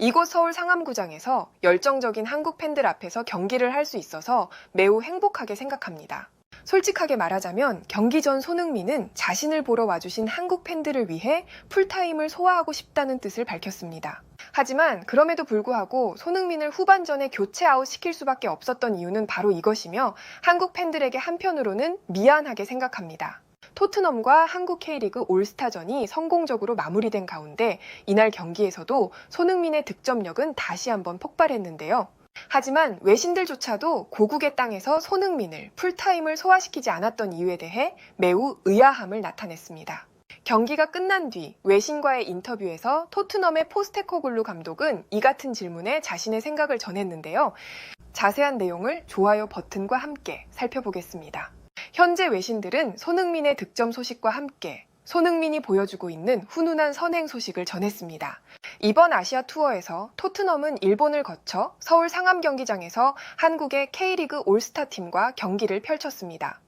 이곳 서울 상암구장에서 열정적인 한국 팬들 앞에서 경기를 할 수 있어서 매우 행복하게 생각합니다. 솔직하게 말하자면 경기 전 손흥민은 자신을 보러 와주신 한국 팬들을 위해 풀타임을 소화하고 싶다는 뜻을 밝혔습니다. 하지만 그럼에도 불구하고 손흥민을 후반전에 교체 아웃 시킬 수밖에 없었던 이유는 바로 이것이며 한국 팬들에게 한편으로는 미안하게 생각합니다. 토트넘과 한국 K리그 올스타전이 성공적으로 마무리된 가운데 이날 경기에서도 손흥민의 득점력은 다시 한번 폭발했는데요. 하지만 외신들조차도 고국의 땅에서 손흥민을 풀타임을 소화시키지 않았던 이유에 대해 매우 의아함을 나타냈습니다. 경기가 끝난 뒤 외신과의 인터뷰에서 토트넘의 포스테코글루 감독은 이 같은 질문에 자신의 생각을 전했는데요. 자세한 내용을 좋아요 버튼과 함께 살펴보겠습니다. 현재 외신들은 손흥민의 득점 소식과 함께 손흥민이 보여주고 있는 훈훈한 선행 소식을 전했습니다. 이번 아시아 투어에서 토트넘은 일본을 거쳐 서울 상암 경기장에서 한국의 K리그 올스타 팀과 경기를 펼쳤습니다.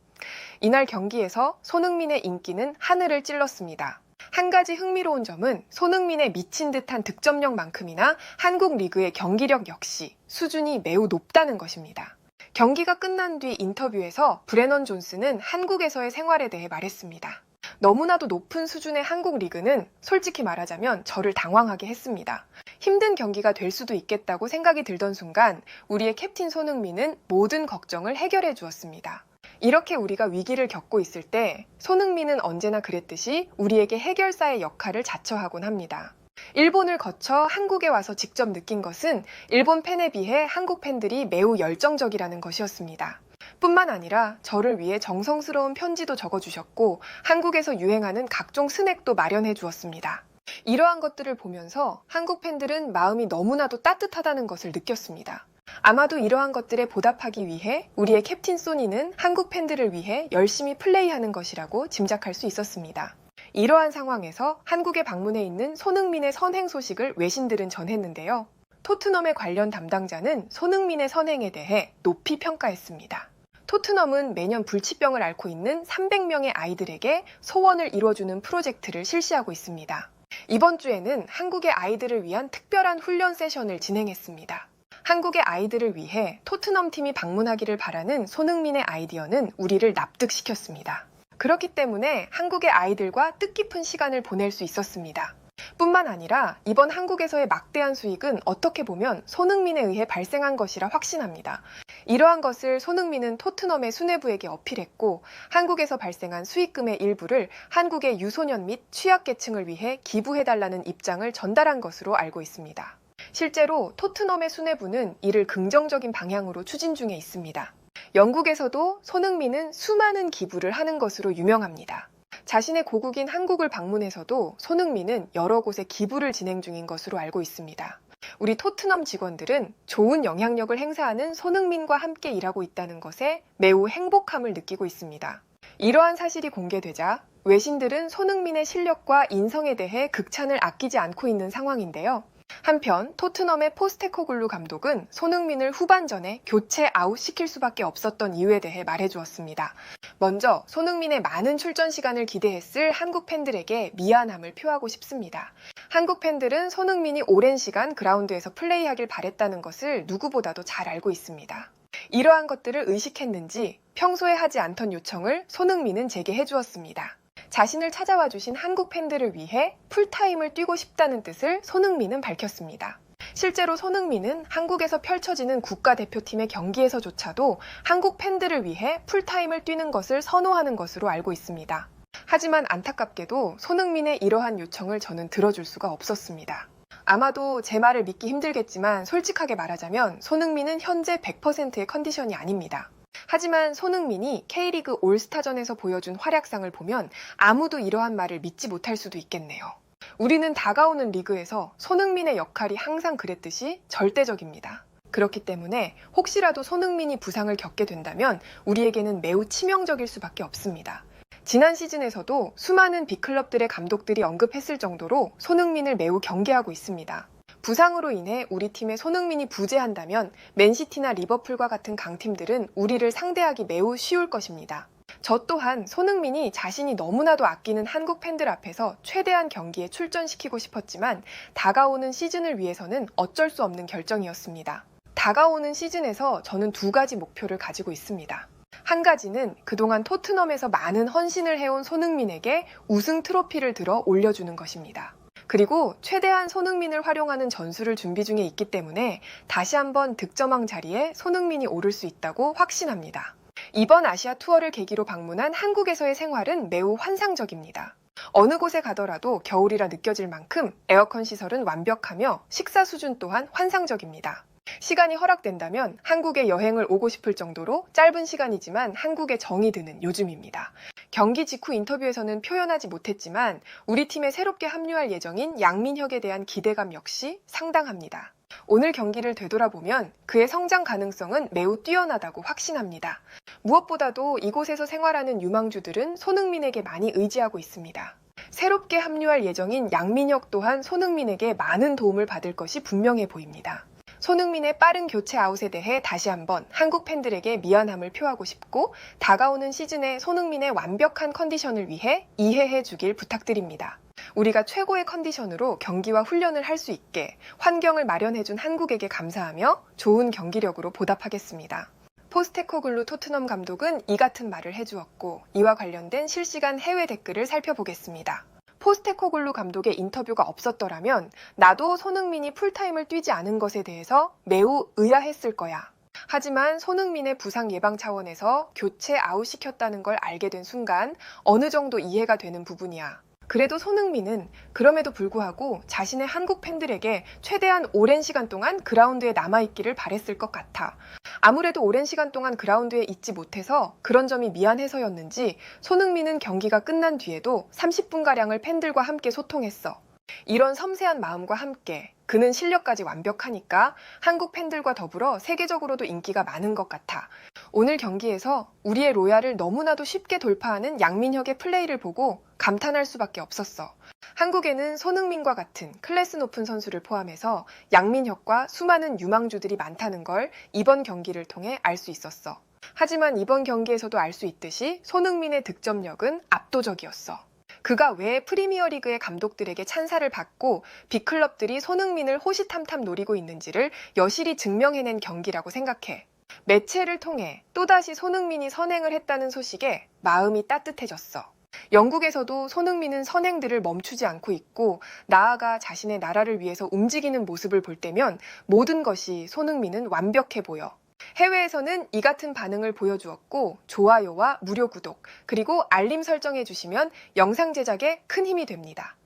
이날 경기에서 손흥민의 인기는 하늘을 찔렀습니다. 한 가지 흥미로운 점은 손흥민의 미친 듯한 득점력만큼이나 한국 리그의 경기력 역시 수준이 매우 높다는 것입니다. 경기가 끝난 뒤 인터뷰에서 브레넌 존스는 한국에서의 생활에 대해 말했습니다. 너무나도 높은 수준의 한국 리그는 솔직히 말하자면 저를 당황하게 했습니다. 힘든 경기가 될 수도 있겠다고 생각이 들던 순간 우리의 캡틴 손흥민은 모든 걱정을 해결해 주었습니다. 이렇게 우리가 위기를 겪고 있을 때 손흥민은 언제나 그랬듯이 우리에게 해결사의 역할을 자처하곤 합니다. 일본을 거쳐 한국에 와서 직접 느낀 것은 일본 팬에 비해 한국 팬들이 매우 열정적이라는 것이었습니다. 뿐만 아니라 저를 위해 정성스러운 편지도 적어주셨고 한국에서 유행하는 각종 스낵도 마련해 주었습니다. 이러한 것들을 보면서 한국 팬들은 마음이 너무나도 따뜻하다는 것을 느꼈습니다. 아마도 이러한 것들에 보답하기 위해 우리의 캡틴 소니는 한국 팬들을 위해 열심히 플레이하는 것이라고 짐작할 수 있었습니다. 이러한 상황에서 한국에 방문해 있는 손흥민의 선행 소식을 외신들은 전했는데요. 토트넘의 관련 담당자는 손흥민의 선행에 대해 높이 평가했습니다. 토트넘은 매년 불치병을 앓고 있는 300명의 아이들에게 소원을 이뤄주는 프로젝트를 실시하고 있습니다. 이번 주에는 한국의 아이들을 위한 특별한 훈련 세션을 진행했습니다. 한국의 아이들을 위해 토트넘 팀이 방문하기를 바라는 손흥민의 아이디어는 우리를 납득시켰습니다. 그렇기 때문에 한국의 아이들과 뜻깊은 시간을 보낼 수 있었습니다. 뿐만 아니라 이번 한국에서의 막대한 수익은 어떻게 보면 손흥민에 의해 발생한 것이라 확신합니다. 이러한 것을 손흥민은 토트넘의 수뇌부에게 어필했고 한국에서 발생한 수익금의 일부를 한국의 유소년 및 취약계층을 위해 기부해달라는 입장을 전달한 것으로 알고 있습니다. 실제로 토트넘의 수뇌부는 이를 긍정적인 방향으로 추진 중에 있습니다. 영국에서도 손흥민은 수많은 기부를 하는 것으로 유명합니다. 자신의 고국인 한국을 방문해서도 손흥민은 여러 곳에 기부를 진행 중인 것으로 알고 있습니다. 우리 토트넘 직원들은 좋은 영향력을 행사하는 손흥민과 함께 일하고 있다는 것에 매우 행복함을 느끼고 있습니다. 이러한 사실이 공개되자 외신들은 손흥민의 실력과 인성에 대해 극찬을 아끼지 않고 있는 상황인데요. 한편 토트넘의 포스테코글루 감독은 손흥민을 후반전에 교체 아웃 시킬 수밖에 없었던 이유에 대해 말해주었습니다. 먼저 손흥민의 많은 출전 시간을 기대했을 한국 팬들에게 미안함을 표하고 싶습니다. 한국 팬들은 손흥민이 오랜 시간 그라운드에서 플레이하길 바랬다는 것을 누구보다도 잘 알고 있습니다. 이러한 것들을 의식했는지 평소에 하지 않던 요청을 손흥민은 제게 해주었습니다. 자신을 찾아와 주신 한국 팬들을 위해 풀타임을 뛰고 싶다는 뜻을 손흥민은 밝혔습니다. 실제로 손흥민은 한국에서 펼쳐지는 국가대표팀의 경기에서조차도 한국 팬들을 위해 풀타임을 뛰는 것을 선호하는 것으로 알고 있습니다. 하지만 안타깝게도 손흥민의 이러한 요청을 저는 들어줄 수가 없었습니다. 아마도 제 말을 믿기 힘들겠지만 솔직하게 말하자면 손흥민은 현재 100%의 컨디션이 아닙니다. 하지만 손흥민이 K리그 올스타전에서 보여준 활약상을 보면 아무도 이러한 말을 믿지 못할 수도 있겠네요. 우리는 다가오는 리그에서 손흥민의 역할이 항상 그랬듯이 절대적입니다. 그렇기 때문에 혹시라도 손흥민이 부상을 겪게 된다면 우리에게는 매우 치명적일 수밖에 없습니다. 지난 시즌에서도 수많은 빅클럽들의 감독들이 언급했을 정도로 손흥민을 매우 경계하고 있습니다. 부상으로 인해 우리 팀의 손흥민이 부재한다면 맨시티나 리버풀과 같은 강팀들은 우리를 상대하기 매우 쉬울 것입니다. 저 또한 손흥민이 자신이 너무나도 아끼는 한국 팬들 앞에서 최대한 경기에 출전시키고 싶었지만 다가오는 시즌을 위해서는 어쩔 수 없는 결정이었습니다. 다가오는 시즌에서 저는 두 가지 목표를 가지고 있습니다. 한 가지는 그동안 토트넘에서 많은 헌신을 해온 손흥민에게 우승 트로피를 들어 올려주는 것입니다. 그리고 최대한 손흥민을 활용하는 전술을 준비 중에 있기 때문에 다시 한번 득점왕 자리에 손흥민이 오를 수 있다고 확신합니다. 이번 아시아 투어를 계기로 방문한 한국에서의 생활은 매우 환상적입니다. 어느 곳에 가더라도 겨울이라 느껴질 만큼 에어컨 시설은 완벽하며 식사 수준 또한 환상적입니다. 시간이 허락된다면 한국에 여행을 오고 싶을 정도로 짧은 시간이지만 한국에 정이 드는 요즘입니다. 경기 직후 인터뷰에서는 표현하지 못했지만 우리 팀에 새롭게 합류할 예정인 양민혁에 대한 기대감 역시 상당합니다. 오늘 경기를 되돌아보면 그의 성장 가능성은 매우 뛰어나다고 확신합니다. 무엇보다도 이곳에서 생활하는 유망주들은 손흥민에게 많이 의지하고 있습니다. 새롭게 합류할 예정인 양민혁 또한 손흥민에게 많은 도움을 받을 것이 분명해 보입니다. 손흥민의 빠른 교체 아웃에 대해 다시 한번 한국 팬들에게 미안함을 표하고 싶고 다가오는 시즌에 손흥민의 완벽한 컨디션을 위해 이해해 주길 부탁드립니다. 우리가 최고의 컨디션으로 경기와 훈련을 할 수 있게 환경을 마련해 준 한국에게 감사하며 좋은 경기력으로 보답하겠습니다. 포스테코글루 토트넘 감독은 이 같은 말을 해주었고 이와 관련된 실시간 해외 댓글을 살펴보겠습니다. 포스테코글루 감독의 인터뷰가 없었더라면 나도 손흥민이 풀타임을 뛰지 않은 것에 대해서 매우 의아했을 거야. 하지만 손흥민의 부상 예방 차원에서 교체 아웃시켰다는 걸 알게 된 순간 어느 정도 이해가 되는 부분이야. 그래도 손흥민은 그럼에도 불구하고 자신의 한국 팬들에게 최대한 오랜 시간 동안 그라운드에 남아있기를 바랬을 것 같아. 아무래도 오랜 시간 동안 그라운드에 있지 못해서 그런 점이 미안해서였는지 손흥민은 경기가 끝난 뒤에도 30분가량을 팬들과 함께 소통했어. 이런 섬세한 마음과 함께 그는 실력까지 완벽하니까 한국 팬들과 더불어 세계적으로도 인기가 많은 것 같아. 오늘 경기에서 우리의 로얄을 너무나도 쉽게 돌파하는 양민혁의 플레이를 보고 감탄할 수밖에 없었어. 한국에는 손흥민과 같은 클래스 높은 선수를 포함해서 양민혁과 수많은 유망주들이 많다는 걸 이번 경기를 통해 알 수 있었어. 하지만 이번 경기에서도 알 수 있듯이 손흥민의 득점력은 압도적이었어. 그가 왜 프리미어리그의 감독들에게 찬사를 받고 빅클럽들이 손흥민을 호시탐탐 노리고 있는지를 여실히 증명해낸 경기라고 생각해. 매체를 통해 또다시 손흥민이 선행을 했다는 소식에 마음이 따뜻해졌어. 영국에서도 손흥민은 선행들을 멈추지 않고 있고 나아가 자신의 나라를 위해서 움직이는 모습을 볼 때면 모든 것이 손흥민은 완벽해 보여. 해외에서는 이 같은 반응을 보여주었고 좋아요와 무료 구독 그리고 알림 설정해 주시면 영상 제작에 큰 힘이 됩니다.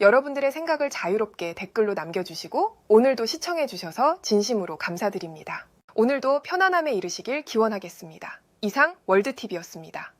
여러분들의 생각을 자유롭게 댓글로 남겨주시고 오늘도 시청해 주셔서 진심으로 감사드립니다. 오늘도 편안함에 이르시길 기원하겠습니다. 이상 월드TV였습니다.